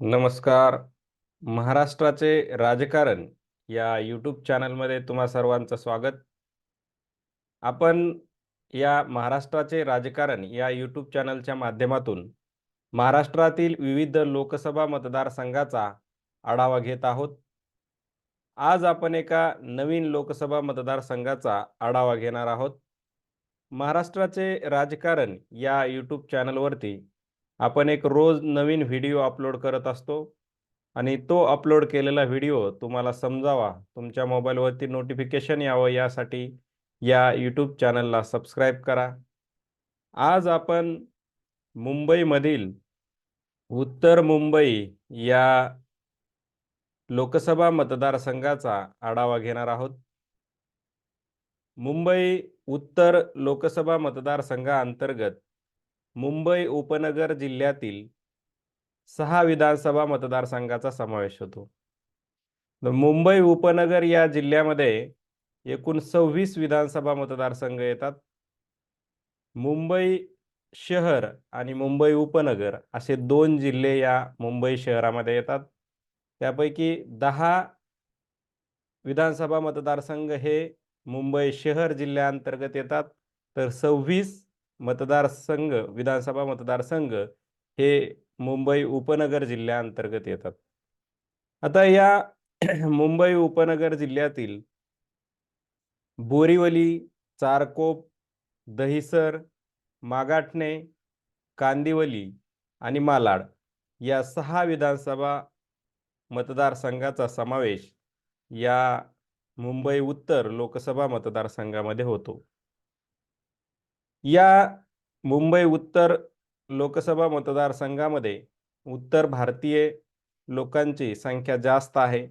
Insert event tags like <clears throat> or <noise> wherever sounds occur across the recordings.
नमस्कार. महाराष्ट्राचे राजकारण या यूट्यूब चॅनलमध्ये तुम्हा सर्वांचं स्वागत. आपण या महाराष्ट्राचे राजकारण या यूट्यूब चॅनलच्या माध्यमातून महाराष्ट्रातील विविध लोकसभा मतदारसंघाचा आढावा घेत आहोत. आज आपण एका नवीन लोकसभा मतदारसंघाचा आढावा घेणार आहोत. महाराष्ट्राचे राजकारण या यूट्यूब चॅनलवरती आपण एक रोज नवीन व्हिडिओ अपलोड करत असतो आणि तो अपलोड केलेला व्हिडिओ तुम्हाला समजावा. तुमच्या मोबाईलवरती नोटिफिकेशन यावं यासाठी या यूट्यूब चॅनलला सबस्क्राईब करा. आज आपण मुंबईमधील उत्तर मुंबई या लोकसभा मतदारसंघाचा आढावा घेणार आहोत. मुंबई उत्तर लोकसभा मतदारसंघाअंतर्गत मुंबई उपनगर जिल्ह्यातील सहा विधानसभा मतदारसंघाचा समावेश होतो. मुंबई उपनगर या जिल्ह्यामध्ये एकूण सव्वीस विधानसभा मतदारसंघ येतात. मुंबई शहर आणि मुंबई उपनगर असे दोन जिल्हे या मुंबई शहरामध्ये येतात. त्यापैकी दहा विधानसभा मतदारसंघ हे मुंबई शहर जिल्ह्याअंतर्गत येतात. तर सव्वीस मतदारसंघ विधानसभा मतदारसंघ हे मुंबई उपनगर जिल्ह्याअंतर्गत येतात. आता या <clears throat> मुंबई उपनगर जिल्ह्यातील बोरीवली चारकोप दहिसर मागाठणे कांदिवली आणि मालाड या सहा विधानसभा मतदारसंघाचा समावेश या मुंबई उत्तर लोकसभा मतदारसंघामध्ये होतो. या मुंबई उत्तर लोकसभा मतदारसंघामध्ये उत्तर भारतीय लोकांची संख्या जास्त आहे.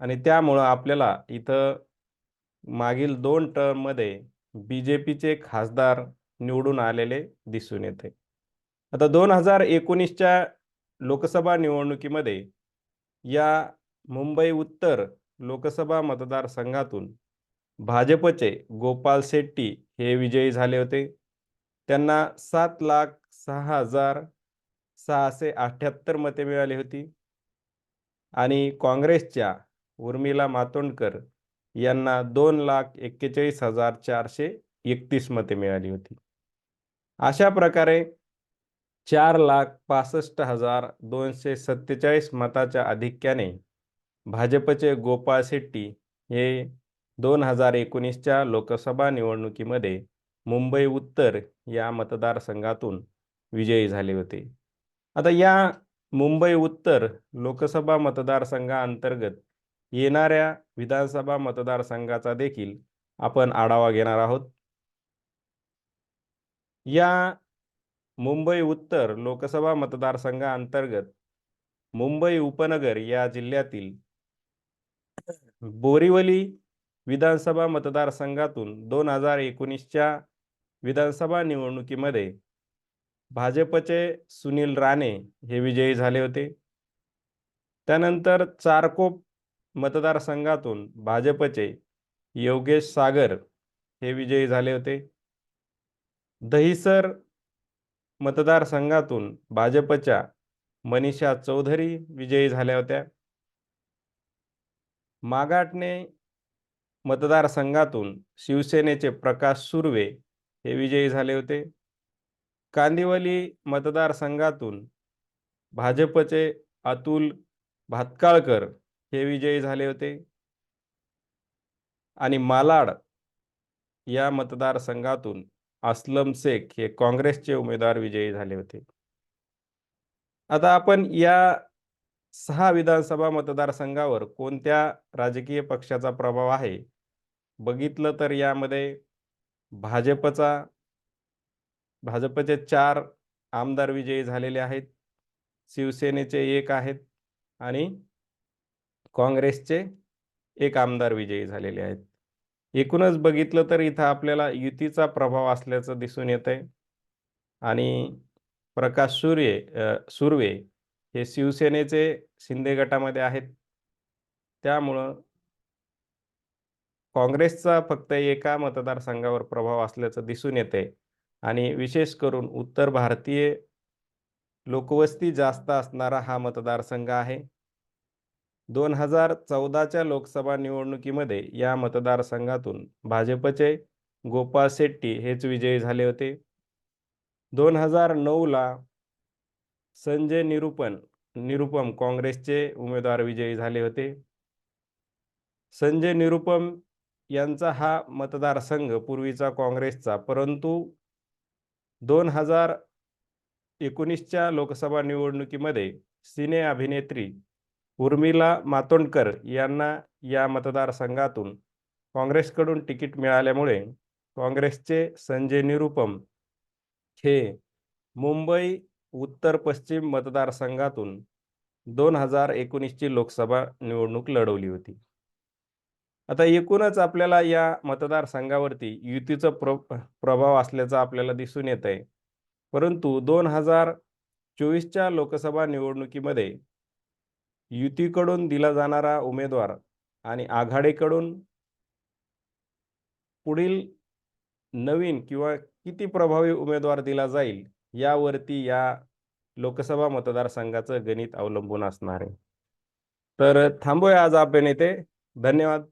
आणि त्यामुळं आपल्याला इथं मागील दोन टर्ममध्ये बी जे पीचे खासदार निवडून आलेले दिसून येते. आता दोन हजार एकोणीसच्या लोकसभा निवडणुकीमध्ये या मुंबई उत्तर लोकसभा मतदारसंघातून भाजपचे गोपाल शेट्टी हे विजयी झाले होते. त्यांना सात लाख सहा हजार सहाशे अठ्ठ्याहत्तर मते मिळाली होती. आणि काँग्रेसच्या उर्मिला मातोंडकर यांना दोन लाख एक्केचाळीस हजार चारशे एकतीस मते मिळाली होती. अशा प्रकारे चार लाख पासष्ट हजार दोनशे सत्तेचाळीस मताच्या आधिक्याने भाजपचे गोपाळ शेट्टी हे दोन हजार एकोणीसच्या लोकसभा निवडणुकीमध्ये मुंबई उत्तर या मतदारसंघातून विजयी झाले होते. आता या मुंबई उत्तर लोकसभा मतदारसंघाअंतर्गत येणाऱ्या विधानसभा मतदारसंघाचा देखील आपण आढावा घेणार आहोत. या मुंबई उत्तर लोकसभा मतदारसंघाअंतर्गत मुंबई उपनगर या जिल्ह्यातील बोरीवली विधानसभा मतदारसंघातून दोन हजार एकोणीसच्या विधानसभा निवडणुकीमध्ये भाजपचे सुनील राणे हे विजयी झाले होते. त्यानंतर चारकोप मतदारसंघातून भाजपचे योगेश सागर हे विजयी झाले होते. दहिसर मतदारसंघातून भाजपच्या मनीषा चौधरी विजयी झाल्या होत्या. मागाटने मतदारसंघातून शिवसेनेचे प्रकाश सुर्वे हे विजयी झाले होते. कांदिवली मतदारसंघातून भाजपचे अतुल भातकाळकर हे विजयी झाले होते. आणि मालाड या मतदारसंघातून असलम शेख हे काँग्रेसचे उमेदवार विजयी झाले होते. आता आपण या सहा विधानसभा मतदारसंघावर कोणत्या राजकीय पक्षाचा प्रभाव आहे? बघितलं तर यामध्ये भाजपचा भाजपचे चार आमदार विजयी झालेले आहेत शिवसेनेचे एक आहेत आणि काँग्रेसचे एक आमदार विजयी झालेले आहेत. एकूणच बघितलं तर इथं आपल्याला युतीचा प्रभाव असल्याचं दिसून येत आहे आणि प्रकाश सूर्य सुर्वे हे शिवसेनेचे शिंदे गटामध्ये आहेत. त्यामुळं काँग्रेसचा फक्त एका मतदारसंघावर प्रभाव असल्याचं दिसून येते आणि विशेष करून उत्तर भारतीय लोकवस्ती जास्त असणारा हा मतदारसंघ आहे. दोन हजार चौदाच्या लोकसभा निवडणुकीमध्ये या मतदारसंघातून भाजपचे गोपाळ शेट्टी हेच विजयी झाले होते. दोन हजार नऊला संजय निरुपण निरुपम काँग्रेसचे उमेदवार विजयी झाले होते. संजय निरुपम यांचा हा मतदारसंघ पूर्वीचा काँग्रेसचा. परंतु दोन हजार एकोणीसच्या लोकसभा निवडणुकीमध्ये सिने अभिनेत्री उर्मिला मातोंडकर यांना या मतदारसंघातून काँग्रेसकडून तिकीट मिळाल्यामुळे काँग्रेसचे संजय निरुपम हे मुंबई उत्तर पश्चिम मतदारसंघातून दोन हजार एकोणीसची लोकसभा निवडणूक लढवली होती. आता एकूणच आपल्याला या मतदारसंघावरती युतीचा प्र प्रभाव असल्याचा आपल्याला दिसून येत आहे परंतु दोन हजार चोवीसच्या लोकसभा निवडणुकीमध्ये युतीकडून दिला जाणारा उमेदवार आणि आघाडीकडून पुढील नवीन किंवा किती प्रभावी उमेदवार दिला जाईल यावरती या लोकसभा मतदारसंघाचं गणित अवलंबून असणार आहे. तर थांबूया आज आपण येथे धन्यवाद.